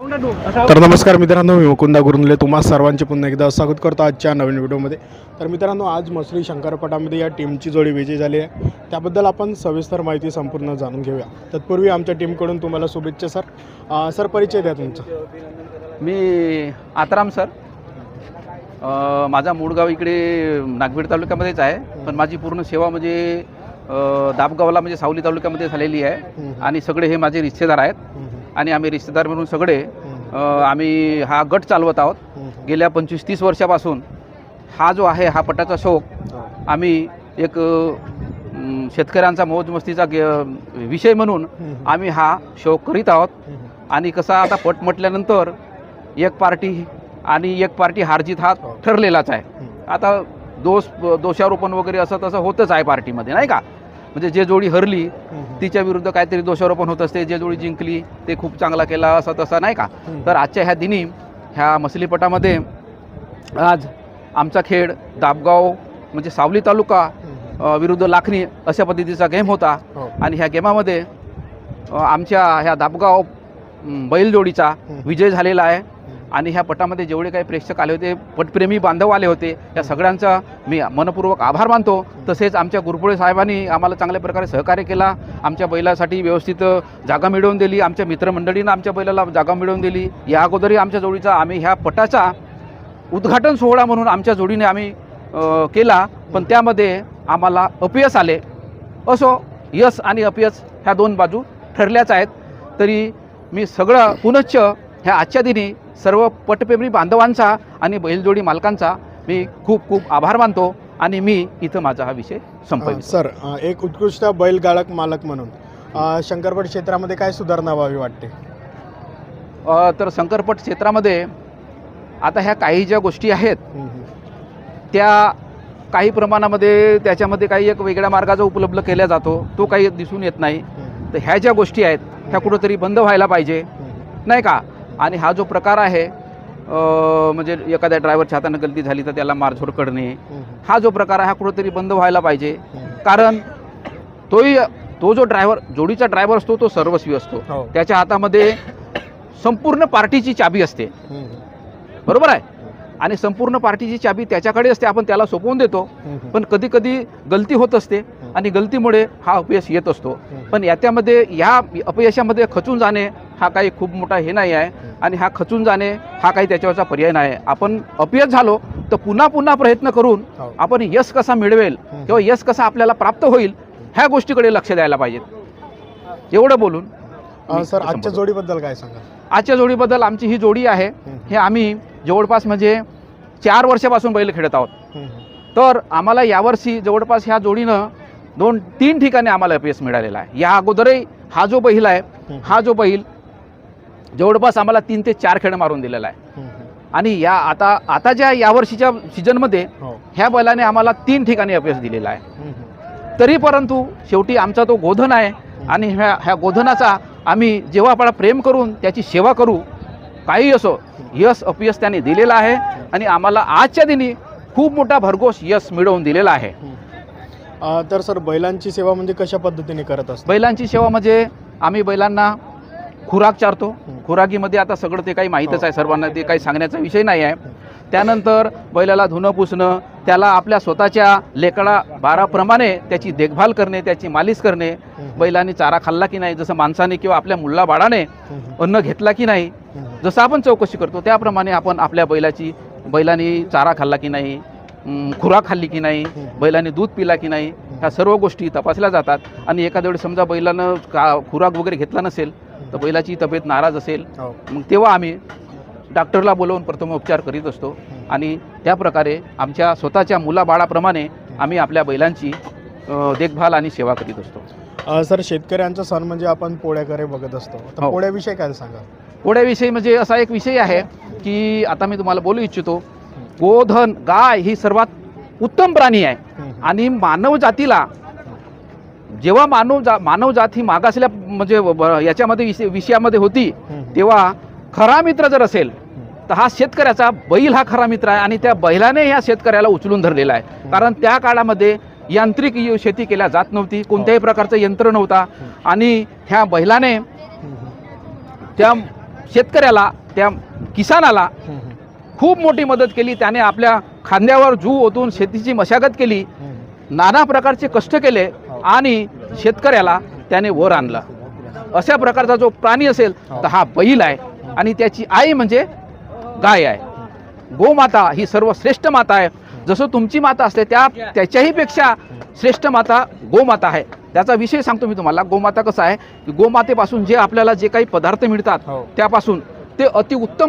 तर नमस्कार मित्रांनो मी मुकुंदा गुरुंले तुम्हा सर्वांचे पुन्हा एकदा स्वागत करतो आजच्या नवीन व्हिडिओमध्ये. तर मित्रांनो आज मसरी शंकरपटामध्ये या टीमची जोडी विजयी झाली आहे. त्याबद्दल आपण सविस्तर माहिती संपूर्ण जाणून घेऊया. तत्पूर्वी आमच्या टीमकडून तुम्हाला शुभेच्छा सर. सर परिचय द्या तुमचा. मी आताराम सर. माझा मूळ गाव इकडे नागभीड तालुक्यामध्येच आहे पण माझी पूर्ण सेवा म्हणजे दाबगावला म्हणजे सावली तालुक्यामध्ये झालेली आहे. आणि सगळे हे माझे रिश्तेदार आहेत. आणि आम्ही रिश्तेदार म्हणून सगळे आम्ही हा गट चालवत आहोत. गेल्या पंचवीस तीस वर्षापासून हा जो आहे हा पटाचा शौक आम्ही एक शेतकऱ्यांचा मौजमस्तीचा विषय म्हणून आम्ही हा शौक करीत आहोत. आणि कसा आता पट म्हटल्यानंतर एक पार्टी आणि एक पार्टी हारजीत हा ठरलेलाच आहे. आता दोष दोषारोपण वगैरे असं तसं होतच आहे पार्टीमध्ये नाही का? म्हणजे जे जोडी हरली तिच्या विरुद्ध काहीतरी दोषारोपण होत असते जे जोडी जिंकली ते खूप चांगला केला असं तसं नाही का? तर आजच्या ह्या दिनी ह्या मसलीपटामध्ये आज आमचा खेळ दाबगाव म्हणजे सावली तालुका विरुद्ध लाखणी अशा पद्धतीचा गेम होता. हो, आणि ह्या गेमामध्ये आमच्या ह्या दाबगाव बैलजोडीचा. विजय झालेला आहे. आणि ह्या पटामध्ये जेवढे काही प्रेक्षक आले होते पटप्रेमी बांधव आले होते या सगळ्यांचा मी मनपूर्वक आभार मानतो. तसेच आमच्या गुरुपुळे साहेबांनी आम्हाला चांगल्या प्रकारे सहकार्य केला. आमच्या बैलासाठी व्यवस्थित जागा मिळवून दिली. आमच्या मित्रमंडळीनं आमच्या बैलाला जागा मिळवून दिली. या अगोदरही आमच्या जोडीचा आम्ही ह्या पटाचा उद्घाटन सोहळा म्हणून आमच्या जोडीने आम्ही केला. पण त्यामध्ये आम्हाला अपयश आले. असो यश आणि अपयश ह्या दोन बाजू ठरल्याच आहेत. तरी मी सगळं पुनश्च ह्या आजच्या दिनी सर्व पटप्रेमी बांधवांचा आणि बैलजोडी मालकांचा मी खूप खूप आभार मानतो आणि मी इथं माझा हा विषय संपवितो. सर एक उत्कृष्ट बैल गाळक मालक म्हणून शंकरपट क्षेत्रामध्ये काय सुधारणा व्हावी वाटते? तर शंकरपट क्षेत्रामध्ये आता ह्या काही ज्या गोष्टी आहेत त्या काही प्रमाणामध्ये त्याच्यामध्ये काही एक वेगळ्या मार्गाचा उपलब्ध केला जातो तो काही दिसून येत नाही. तर ह्या ज्या गोष्टी आहेत ह्या कुठंतरी बंद व्हायला पाहिजे. नाही का? आणि हा जो प्रकार आहे म्हणजे एखाद्या ड्रायव्हरच्या हातानं गलती झाली तर त्याला मारझोड करणे हा जो प्रकार आहे हा कुठंतरी बंद व्हायला पाहिजे. कारण तोही तो जो ड्रायव्हर जोडीचा ड्रायव्हर असतो तो सर्वस्वी असतो. हो. त्याच्या हातामध्ये संपूर्ण पार्टीची चाबी असते. बरोबर आहे? आणि संपूर्ण पार्टीची चाबी त्याच्याकडे असते आपण त्याला सोपवून देतो. पण कधी कधी गलती होत असते आणि गलतीमुळे हा अपयश येत असतो. पण याच्यामध्ये ह्या अपयशामध्ये खचून जाणे हा काही खूप मोठा हे नाही आहे. आणि हा खचून जाणे हा काही त्याच्यावरचा पर्याय नाही आपण अपयश झालो तर पुन्हा पुन्हा प्रयत्न करून हो. आपण यश कसा मिळवेल. किंवा यश कसा आपल्याला प्राप्त होईल ह्या गोष्टीकडे लक्ष द्यायला पाहिजेत. एवढं बोलून सर आजच्या. जोडीबद्दल काय सांगा आजच्या जोडीबद्दल आमची ही जोडी आहे. हे आम्ही जवळपास म्हणजे चार वर्षापासून बैल खेळत आहोत. तर आम्हाला यावर्षी जवळपास ह्या जोडीनं दोन तीन ठिकाणी आम्हाला अपयश मिळालेला आहे. या अगोदरही हा जो बैल आहे हा जो बैल जवळपास आम्हाला तीन ते चार खेळ मारून दिलेला आहे. आणि या आता आता ज्या यावर्षीच्या सीझनमध्ये हो. ह्या बैलाने आम्हाला तीन ठिकाणी अपयश दिलेला आहे. तरी परंतु शेवटी आमचा तो गोधन आहे आणि ह्या ह्या गोधनाचा आम्ही जेव्हा आपण प्रेम करून त्याची सेवा करू काही असो यश अपयश त्याने दिलेलं आहे आणि आम्हाला आजच्या दिनी खूप मोठा भरघोस यश मिळवून दिलेला आहे. तर सर बैलांची सेवा म्हणजे कशा पद्धतीने करत असतो बैलांची सेवा म्हणजे आम्ही बैलांना खुराक चारतो. खुराकीमध्ये आता सगळं ते काही माहीतच हो. आहे सर्वांना ते काही सांगण्याचा विषय नाही आहे. त्यानंतर बैलाला धुणं पुसणं त्याला आपल्या स्वतःच्या लेकडा बाराप्रमाणे त्याची देखभाल करणे त्याची मालिश करणे बैलांनी चारा खाल्ला की नाही जसं माणसाने किंवा आपल्या मुल्ला बाळाने अन्न घेतला की नाही जसं आपण चौकशी करतो त्याप्रमाणे आपण आपल्या बैलाची बैलांनी चारा खाल्ला की नाही खुराक खाल्ली की नाही. बैलाने दूध पिला की नाही ह्या सर्व गोष्टी तपासल्या जातात. आणि एखाद्या वेळी समजा बैलानं का खुराक वगैरे घेतला नसेल तर बैलाची तब्येत नाराज असेल हो. मग तेव्हा आम्ही डॉक्टरला बोलवून प्रथम उपचार करीत असतो. आणि त्या प्रकारे आमच्या स्वतःच्या मुलाबाळाप्रमाणे आम्ही आपल्या बैलांची देखभाल आणि सेवा करीत असतो. सर शेतकऱ्यांचा सण म्हणजे आपण पोळ्याकडे बघत असतो. तर हो. पोळ्याविषयी काय सांगा पोळ्याविषयी म्हणजे असा एक विषय आहे की आता मी तुम्हाला बोलू इच्छितो गोधन गाय ही सर्वात उत्तम प्राणी आहे. आणि मानव जातीला जेव्हा मानव जा मानव जात ही मागासल्या म्हणजे याच्यामध्ये विषय विषयामध्ये होती तेव्हा खरा मित्र जर असेल तर हा शेतकऱ्याचा बैल हा खरा मित्र आहे आणि त्या बैलाने ह्या शेतकऱ्याला उचलून धरलेला आहे. कारण त्या काळामध्ये यांत्रिक शेती केल्या जात नव्हती कोणत्याही प्रकारचं यंत्र नव्हता आणि ह्या बैलाने त्या शेतकऱ्याला त्या किसानाला खूप मोठी मदत केली. त्याने आपल्या खांद्यावर जू ओतून शेतीची मशागत केली. नाना प्रकारचे कष्ट केले. आणि शेतकऱ्याला त्याने वर आणलं. अशा प्रकारचा जो प्राणी असेल तर हा बैल आहे आणि त्याची आई म्हणजे गाय आहे. गोमाता ही सर्वश्रेष्ठ माता आहे. जसं तुमची माता असते त्या त्याच्याही पेक्षा श्रेष्ठ माता गोमाता आहे. त्याचा विषय सांगतो मी तुम्हाला. गोमाता कसं आहे? की गोमातेपासून जे आपल्याला जे काही पदार्थ मिळतात हो. त्यापासून ते अतिउत्तम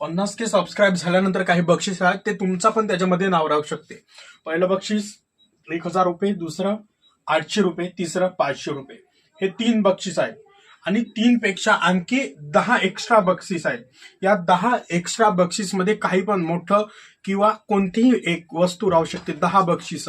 पन्नास के सबस्क्राईब झाल्यानंतर काही बक्षीस आहेत ते तुमचा पण त्याच्यामध्ये नाव राहू शकते. पहिलं बक्षीस एक हजार रुपये दुसरं आठशे रुपये तिसरं पाचशे रुपये. हे तीन बक्षीस आहेत. आणि तीन पेक्षा आणखी दहा एक्स्ट्रा बक्षीस आहेत. या दहा एक्स्ट्रा बक्षीसमध्ये काही पण मोठं किंवा कोणतीही एक वस्तू राहू शकते दहा बक्षीस.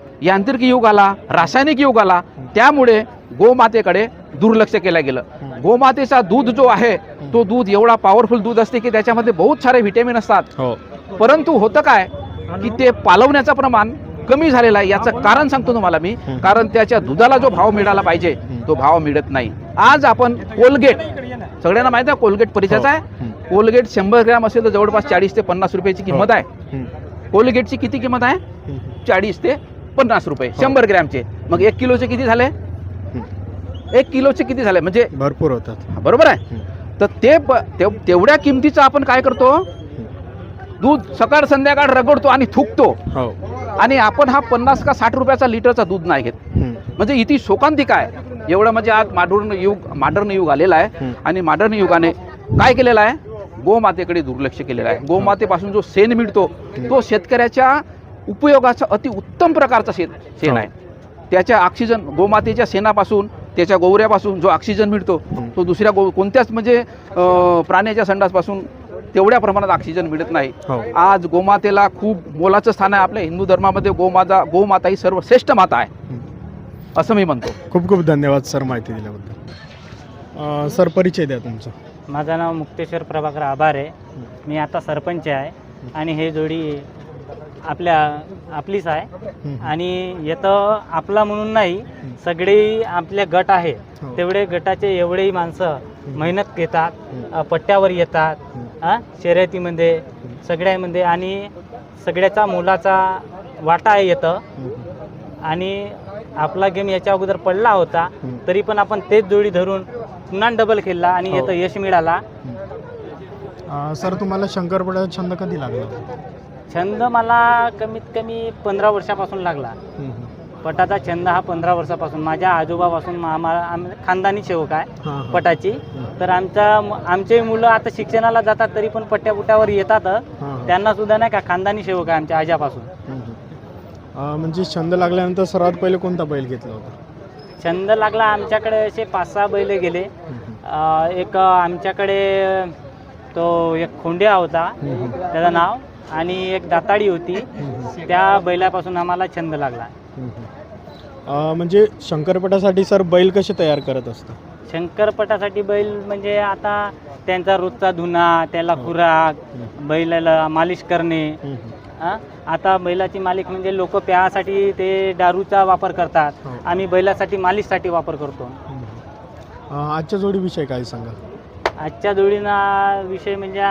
यांत्रिक युग आला रासायनिक युग आला त्यामुळे गोमातेकडे दुर्लक्ष केलं गेलं. गोमातेचा दूध जो आहे तो दूध एवढा पॉवरफुल दूध असते की त्याच्यामध्ये बहुत सारे व्हिटॅमिन असतात. हो. परंतु होतं काय की ते पालवण्याचं प्रमाण कमी झालेलं आहे याचं कारण सांगतो तुम्हाला मी. कारण त्याच्या दुधाला जो भाव मिळाला पाहिजे तो भाव मिळत नाही. आज आपण कोलगेट सगळ्यांना माहीत आहे कोलगेट परिचयाचा आहे? कोलगेट शंभर ग्रॅम असेल तर जवळपास चाळीस ते पन्नास रुपयाची किंमत आहे. कोलगेटची किती किंमत आहे? चाळीस ते पन्नास रुपये शंभर ग्रॅमचे. मग एक किलोचे किती झाले? एक किलोचे किती झाले? म्हणजे भरपूर होतात. बरोबर आहे. तर ते तेवढ्या किमतीचं आपण काय करतो? दूध सकाळ संध्याकाळ रगडतो आणि थुकतो. हो. आणि आपण हा पन्नास का साठ रुपयाचा लिटरचा दूध नाही घेत. म्हणजे इथे शोकांतिक आहे एवढं म्हणजे आज मॉडर्न युग मॉडर्न युग आलेलं आहे. आणि मॉडर्न युगाने काय केलेलं आहे? गोमातेकडे दुर्लक्ष केलेलं आहे. गोमातेपासून जो शेण मिळतो तो शेतकऱ्याच्या उपयोगाचा अति उत्तम प्रकारचा शेत शेण हो. आहे त्याच्या ऑक्सिजन गोमातेच्या शेणापासून त्याच्या गोवऱ्यापासून जो ऑक्सिजन मिळतो. तो दुसऱ्या गो कोणत्याच म्हणजे प्राण्याच्या संडासपासून तेवढ्या प्रमाणात ऑक्सिजन मिळत नाही. हो. आज गोमातेला खूप मोलाचं स्थान आहे. आपल्या हिंदू धर्मामध्ये गोमाता गोमाता ही सर्वश्रेष्ठ माता आहे. असं मी म्हणतो. खूप खूप धन्यवाद सर माहिती दिल्याबद्दल. सर परिचय द्या तुमचा. माझं नाव मुक्तेश्वर प्रभाकर आभार आहे मी आता सरपंच आहे. आणि हे जोडी आपल्या आपलीच आहे. आणि येतं आपला म्हणून नाही सगळे आपले गट आहे. हो. तेवढे गटाचे एवढेही माणसं मेहनत घेतात पट्ट्यावर येतात हा शर्यतीमध्ये सगळ्यामध्ये. आणि सगळ्याचा मुलाचा वाटा आहे येतं आणि आपला गेम याच्या अगोदर पडला होता तरी पण आपण तेच जोडी धरून पुन्हा डबल खेळला आणि हो. येतं यश मिळाला. सर तुम्हाला शंकरपड्याचा छंद कधी लागला? छंद मला कमीत कमी पंधरा वर्षापासून लागला. पटाचा छंद हा पंधरा वर्षापासून. माझ्या आजोबापासून आम्हाला खानदानी सेवक आहे. पटाची. तर आमचा आमचे मुलं आता शिक्षणाला जातात तरी पण पट्ट्या पुट्यावर येतात. त्यांना सुद्धा नाही का खानदानी सेवक आहे आमच्या आजापासून म्हणजे छंद लागल्यानंतर सर्वात पहिले कोणता बैल घेतला होता? छंद लागला आमच्याकडे असे पाच सहा बैल गेले. एक आमच्याकडे तो एक खोंड्या होता. त्याचं नाव आणि एक दाताडी होती. त्या बैलापासून आम्हाला छंद लागला. अं, म्हणजे शंकरपटासाठी सर बैल कसे तयार करत असता शंकरपटासाठी बैल म्हणजे आता त्यांचा रोजचा धुना त्याला खुराक बैलाला मालिश करणे. हा? आता बैलाची मालिक म्हणजे लोक प्यासाठी ते दारूचा वापर करतात. हो. आम्ही बैलासाठी मालिशसाठी वापर करतो. अं, आजच्या जोडीविषयी काय सांगा आजच्या जोडीना विषय म्हणजे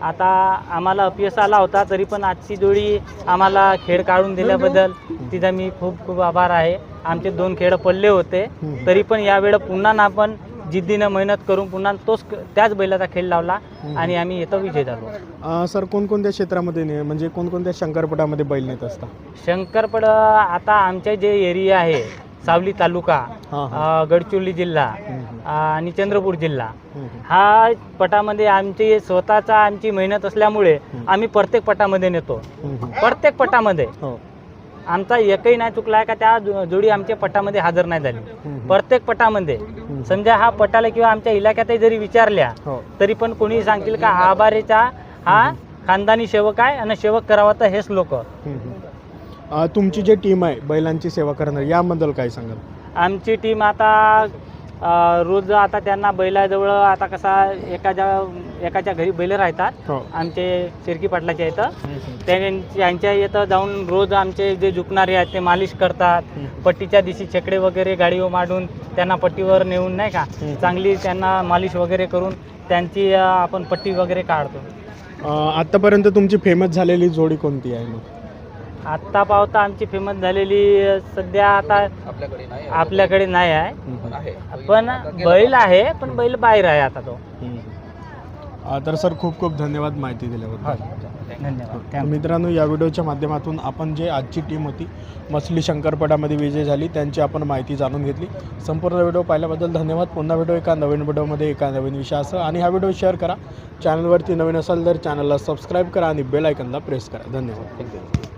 आता आम्हाला अपयश आला होता तरी पण आजची जोडी आम्हाला खेळ काढून दिल्याबद्दल तिचा मी खूप खूप आभार आहे आमचे दोन खेळ पडले होते. तरी पण यावेळेला पुन्हा ना आपण जिद्दीनं मेहनत करून पुन्हा तोच त्याच बैलाचा खेळ लावला आणि आम्ही इथं विजय झालो सर कोणकोणत्या क्षेत्रामध्ये ने म्हणजे कोणकोणत्या शंकरपटामध्ये बैल नेत असता शंकरपड आता आमचे जे एरिया आहे सावली तालुका हां हां. अ, गडचिरोली जिल्हा हम्म, आणि चंद्रपूर जिल्हा. हम्म. हा पटामध्ये आमची स्वतःचा आमची मेहनत असल्यामुळे आम्ही प्रत्येक पटामध्ये नेतो. हम्म. प्रत्येक पटामध्ये. हो. आमचा एकही नाही चुकला आहे का त्या जो- जोडी आमच्या पटामध्ये हजर नाही झाली. हम्म, प्रत्येक पटामध्ये. हम्म. समजा हा पटाला किंवा आमच्या इलाक्यातही जरी विचारल्या हो. तरी पण कोणी सांगतील का आभारेचा हा खानदानी सेवक आहे आणि सेवक करावा तर हेच लोक. हम्म. अं, तुमची जी टीम आहे बैलांची सेवा करणार याबद्दल काय सांगाल? आमची टीम आता अ, रोज आता त्यांना बैलाजवळ आता कसा एकाच्या एकाच्या घरी बैल राहतात. हो. आमचे शिरकी पाटलाच्या इथं त्यां- त्यांच्या इथं जाऊन रोज आमचे जे झुकणारे आहेत ते मालिश करतात. पट्टीच्या दिवशी छकडे वगैरे गाडीवर मांडून त्यांना पट्टीवर नेऊन नाही का हम्म. चांगली त्यांना मालिश वगैरे करून त्यांची अ, आपण पट्टी वगैरे काढतो. अं, आतापर्यंत तुमची फेमस झालेली जोडी कोणती आहे मग? आत्ता पावता आमची फेमस झालेली सध्या आता आपल्याकडे नाही आपल्याकडे नाही आहे. पण बैल आहे पण बैल बाहेर आहे आता तो. अं, तर सर खूप खूप धन्यवाद माहिती दिल्याबद्दल. धन्यवाद. थँक्यू मित्रांनो या व्हिडिओच्या माध्यमातून आपण जे आजची टीम होती मछली शंकरपटामध्ये विजय झाली त्यांची आपण माहिती जाणून घेतली. संपूर्ण व्हिडिओ पाहिल्याबद्दल धन्यवाद. पुन्हा व्हिडिओ एका नवीन व्हिडिओमध्ये एका नवीन विषयासह. आणि हा व्हिडिओ शेअर करा. चॅनलवरती नवीन असाल तर चॅनलला सबस्क्राईब करा आणि बेल आयकनला प्रेस करा. धन्यवाद.